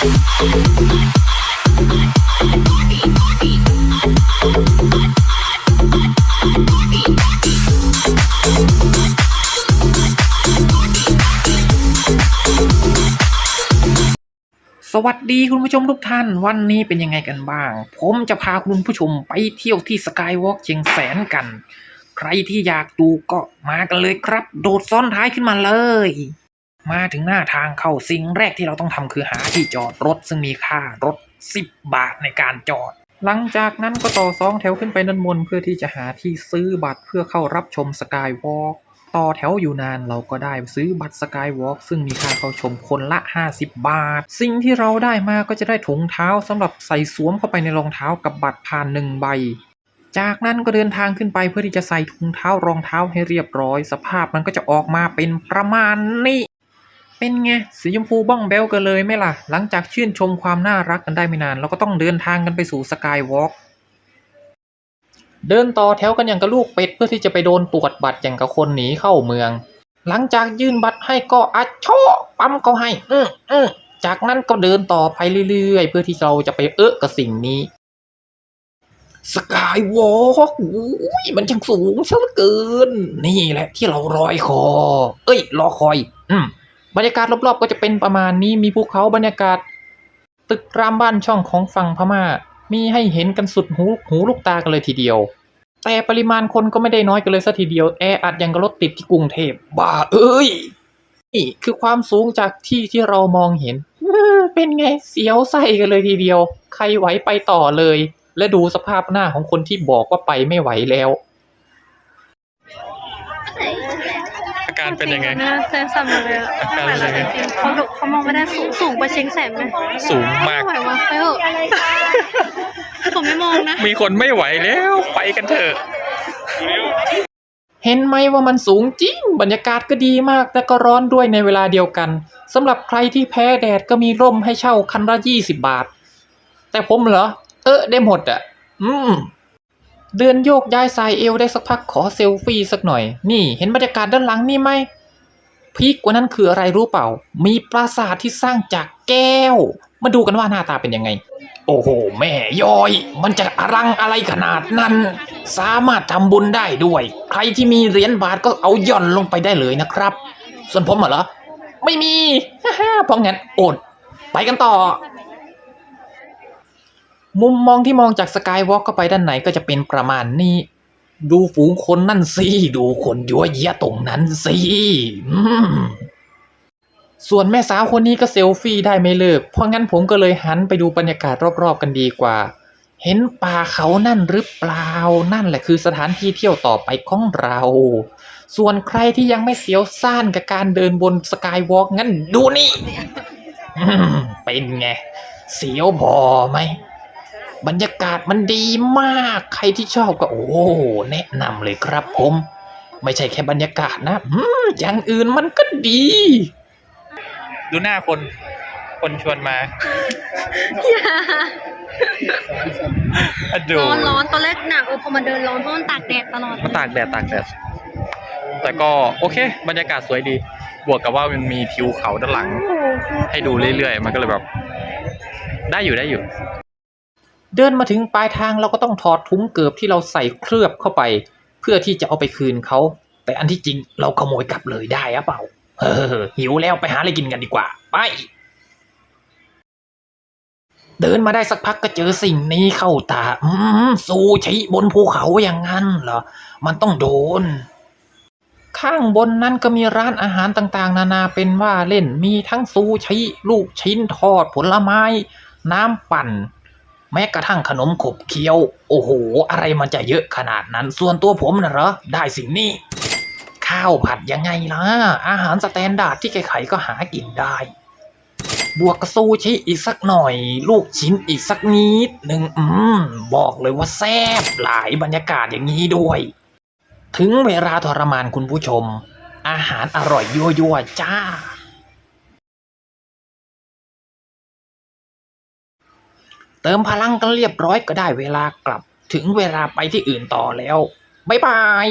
สวัสดีคุณผู้ชมทุกท่าน วันนี้เป็นยังไงกันบ้าง ผมจะพาคุณผู้ชมไปเที่ยวที่สกายวอล์กเชียงแสนกัน ใครที่อยากดูก็มากันเลยครับ โดดซ้อนท้ายขึ้นมาเลย มาถึงหน้าทางเข้าสิ่งแรกที่เราต้องทำคือหาที่จอดรถซึ่งมีค่ารถ 10 บาทในการจอด หลังจากนั้นก็ต่อสองแถวขึ้นไปด้านบนเพื่อที่จะหาที่ซื้อบัตรเพื่อเข้ารับชมสกายวอล์กต่อแถวอยู่นานเราก็ได้ซื้อบัตรสกายวอล์กซึ่งมีค่าเข้าชมคนละ 50 บาท สิ่งที่เราได้มาก็จะได้ถุงเท้าสำหรับใส่สวมเข้าไปในรองเท้ากับบัตรผ่านหนึ่งใบ จากนั้นก็เดินทางขึ้นไปเพื่อที่จะใส่ถุงเท้ารองเท้าให้เรียบร้อย สภาพมันก็จะออกมาเป็นประมาณนี้ เป็นไงสีชมพูบ้องแบลกันเลยไหมล่ะ หลังจากชื่นชมความน่ารักกันได้ไม่นาน เราก็ต้องเดินทางกันไปสู่สกายวอล์กเดินต่อแถวกันอย่างกับลูกเป็ดเพื่อที่จะไปโดนตรวจบัตรอย่างกับคนหนีเข้าเมือง หลังจากยื่นบัตรให้ก็อัดโชะปั๊มเขาให้ อืมอืมจากนั้นก็เดินต่อไปเรื่อยๆ เพื่อที่เราจะไปเอะกับสิ่งนี้สกายวอล์กมันช่างสูงซะเหลือเกิน นี่แหละที่เรารอยคอ เอ้ย รอคอย อืม บรรยากาศรอบๆ ก็จะเป็นประมาณนี้มีภูเขาบรรยากาศ ตึกรามบ้านช่องของฝั่งพม่า มีให้เห็นกันสุดหูหูลูกตากันเลยทีเดียว แต่ปริมาณคนก็ไม่ได้น้อยกันเลยสัทีเดียวแออัดยังกับรถติดที่กรุงเทพบ้าเอ้ยนี่คือความสูงจากที่ที่เรามองเห็น เป็นไงเสียวไส้กันเลยทีเดียว ใครไหวไปต่อเลย และดูสภาพหน้าของคนที่บอกว่าไปไม่ไหวแล้ว การเป็นยังไงนะแสนสั่นหมดเลยอะอาการเป็นยังไงจริงๆเขาดูเขามองไม่ได้สูงสูงกว่าเชียงแสนไหมสูงมากไม่ไหววะไปเถอะผมไม่มองนะ มีคนไม่ไหวแล้วไปกันเถอะเห็นไหมว่ามันสูงจริง บรรยากาศก็ดีมากแต่ก็ร้อนด้วยในเวลาเดียวกันสำหรับใครที่แพ้แดดก็มีร่มให้เช่าคันละยี่สิบบาท แต่ผมเหรอ เออได้หมดอะ อืม เดินโยกย้ายสายเอวได้สักพักขอเซลฟี่สักหน่อย นี่เห็นบรรยากาศด้านหลังนี่ไหมพีกกว่านั้นคืออะไรรู้เปล่า มีปราสาทที่สร้างจากแก้ว มาดูกันว่าหน้าตาเป็นยังไง โอ้โห แม่ย้อย มันจะอลังอะไรขนาดนั้น สามารถทำบุญได้ด้วย ใครที่มีเหรียญบาทก็เอาย่อนลงไปได้เลยนะครับ ส่วนผมเหรอ ไม่มี เพราะงั้นอด ไปกันต่อ มุมมองที่มองจากสกายวอล์กเข้าไปด้านไหนก็จะเป็นประมาณนี้ ดูฝูงคนนั่นสิ ดูคนยัวเยียตรงนั้นสิส่วนแม่สาวคนนี้ก็เซลฟี่ได้ไม่เลิก เพราะงั้นผมก็เลยหันไปดูบรรยากาศรอบๆกันดีกว่า เห็นป่าเขานั่นหรือเปล่า นั่นแหละคือสถานที่เที่ยวต่อไปของเรา ส่วนใครที่ยังไม่เสียวซ่านกับการเดินบนสกายวอล์กงั้นดูนี่ เป็นไง เสียวพอไหม บรรยากาศมันดีมากใครที่ชอบก็โอ้แนะนำเลยครับผม ไม่ใช่แค่บรรยากาศนะอืมอย่างอื่นมันก็ดี ดูหน้าคน คนชวนมาดูร้อนร้อนตอนแรกหนักเออพอมาเดินร้อนเพราะมันตากแดดตลอดมาตากแดดตากแดดแต่ก็โอเค บรรยากาศสวยดี บวกกับว่ามันมีทิวเขาด้านหลัง ให้ดูเรื่อยๆ มันก็เลยแบบ ได้อยู่ได้อยู่ เดินมาถึงปลายทางเราก็ต้องถอดถุงเกือบที่เราใส่เคลือบเข้าไป เพื่อที่จะเอาไปคืนเขา แต่อันที่จริงเราขโมยกลับเลยได้อะเปล่าเออหิวแล้วไปหาอะไรกินกันดีกว่า ไป เดินมาได้สักพักก็เจอสิ่งนี้เข้าตา อืมซูชิบนภูเขาอย่างนั้นเหรอ มันต้องโดน ข้างบนนั้นก็มีร้านอาหารต่างๆ นานาเป็นว่าเล่นมีทั้งซูชิ ลูกชิ้นทอดผลไม้ น้ำปั่น แม้กระทั่งขนมขบเคี้ยว โอ้โห อะไรมันจะเยอะขนาดนั้น ส่วนตัวผมนะเหรอ ได้สิ่งนี้ ข้าวผัดยังไงล่ะ อาหารสแตนดาร์ดที่ใครๆก็หากินได้ บวกกับซูชิอีกสักหน่อย ลูกชิ้นอีกสักนิดหนึ่งอืม บอกเลยว่าแซ่บหลายบรรยากาศอย่างนี้ด้วย ถึงเวลาทรมานคุณผู้ชม อาหารอร่อยยั่วๆจ้า เติมพลังกันเรียบร้อยก็ได้เวลากลับ ถึงเวลาไปที่อื่นต่อแล้ว บ๊ายบาย